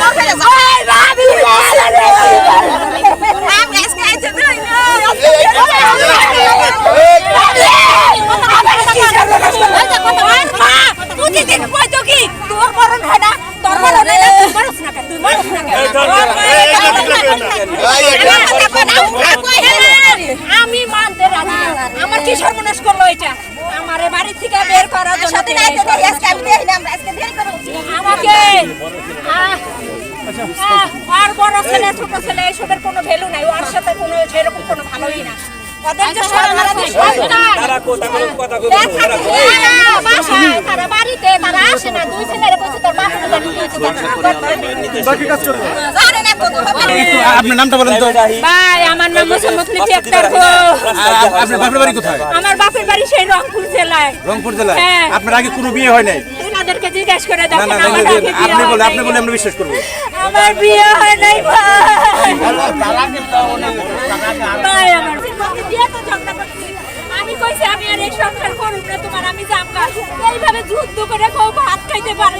বাপ ফেলে যাও ওই ভাবি আমি মানতে রাজি না। আমার কি সর্বনাশ করল এটা? আমারে বাড়ি থেকে বের করার জন্য আমাকে আর বড় ছেলে ছোট ছেলে এসবের কোনো ভ্যালু নাই। ওর সাথে কোনো সেরকম কোনো ভালোই না। তারা বাড়িতে তারা আসে না। দুই ছেলের কইছে তোর বাপ জানি কি হয়েছে আপনার নামটা বলেন তো। ভাই আমার নাম মোসাম্মদ লিপি আক্তার গো। আপনার বাপের বাড়ি কোথায়? আমার বাপের বাড়ি সেই রংপুর জেলায়। রংপুর জেলায়? হ্যাঁ। আপনার আগে কোনো বিয়ে হয় নাই? এনাদেরকে জিজ্ঞেস করে দেখেন আমার আগে আপনি বলে আপনি বলে আমরা বিশ্বাস করব। আমার বিয়ে হয় নাই ভাই। ভাই আমার বিয়ে তো ঝগড়া করছি। আমি কইছি আমি আর এই সংসার করুম না তোমার আমি এইভাবে যুদ্ধ করে কেউ ভাত খাইতে পারে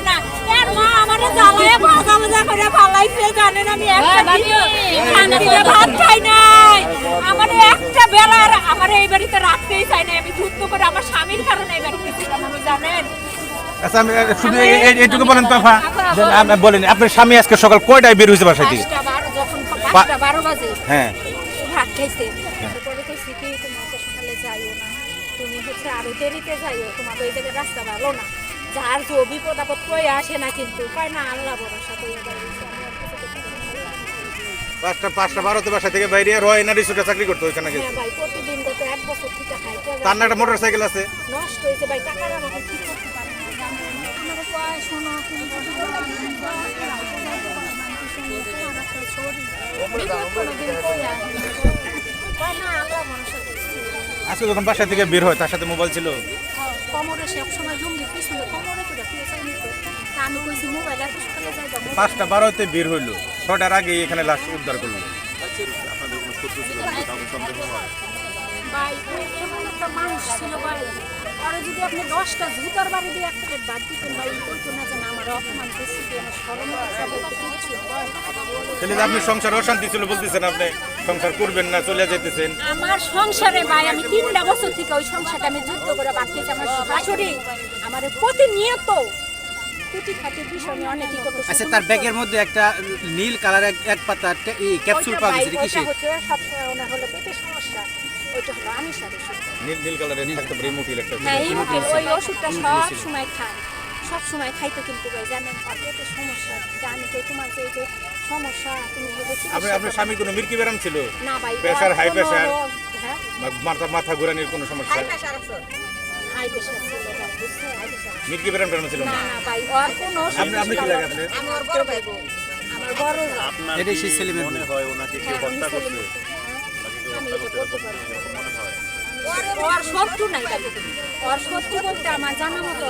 করে ফালাইছে জানেন আমি একটা দিনও শান্তিতে ভাত খাই নাই। আমার একটা বেলার আমার এই বাড়িতে রাখতেই চাই না আমি যুদ্ধ করে আমার স্বামীর কারণে এই বাড়িতে ছিলাম জানেন। আচ্ছা আমি শুধু এইটুকু বলেন তো বলেন আপনার স্বামী আজকে সকাল কয়টায় বের হয়েছে বাসা থেকে? বারো যখন পাঁচটা বারো বাজে। হ্যাঁ। ভাত খাইছে। তারপরে কইছি কি তুমি অত সকালে যাইও না। তুমি হচ্ছে আরও দেরিতে যাইও। জায়গায় রাস্তা ভালো না। যার যে বিপদ আপদ কই আসে না কিন্তু? কয় না আল্লাহ ভরসা না। পাঁচটা পাঁচটা বারোতে বাসা থেকে বাইরে রয় না রিসোর্টে চাকরি করতে ওইখানে গেছে হ্যাঁ ভাই প্রতিদিন গত এক বছর থেকে খাইতে তার না একটা মোটর সাইকেল আছে? নষ্ট হয়েছে ভাই টাকার আমাকে কি করতে পারে? না কই না। না আজকে যখন বাসা থেকে বের হয় তার সাথে মোবাইল ছিল। কমরে সব সময় লুঙ্গি পিছনে কমরে করে তা আমি কইছি মোবাইল এত সকালে যাই পাঁচটা বারোতে বের হইল। ছটার আগে এখানে লাশ উদ্ধার করল। ভাই এমন একটা মানুষ ছিল ভাই আর যদি আপনি দশটা জুতার বাড়ি দিয়ে এক প্লেট বাদ দিতেন না জানা আমার অপমান করছি আমার স্মরণ হয় আপনি সংসার অশান্তি ছিল বলতেছেন আপনি সংসার করবেন না চলে যেতেছেন আমার সংসারে ভাই আমি তিনটা বছর থেকে ওই সংসারটা আমি যুদ্ধ করে বাঁচিয়েছি আমার শাশুড়ি আমার প্রতিনিয়ত আচ্ছা তার ব্যাগের মধ্যে একটা নীল কালার এক পাতা এই ক্যাপসুল পাওয়া গেছে ওইটা কিসের? হচ্ছে সবসময় ওনার হলো পেটের সমস্যা। ওইটা হলো আমিষের ওষুধ নীল নীল কালারের একটা হ্যাঁ এই ওই ওষুধটা সব সময় খায়। সব সময় খাইতো কিন্তু ভাই জানেন পেটের সমস্যা। জানি তো তোমার যে যে সমস্যা তুমি ভেবে চিকিৎসা আপনার স্বামী কোনো মির্কি ব্যারাম ছিল? না ভাই প্রেশার, হাই কোনো হ্যাঁ? মাথা মাথা ঘুরানির কোনো সমস্যা? হাই মির্কি ব্যারাম টারাম ছিল? না না ভাই কোনো আপনি আপনি কি লাগে আপনার? আমার বড় ভাই আমার বড় এটাই সেই ছেলে মেয়ে হ্যাঁ, ছেলে মেয়ে। আমি এটা বলতে পারব না। ওর- ওর শত্রু নাই ওর শত্রু বলতে আমার জানা মতো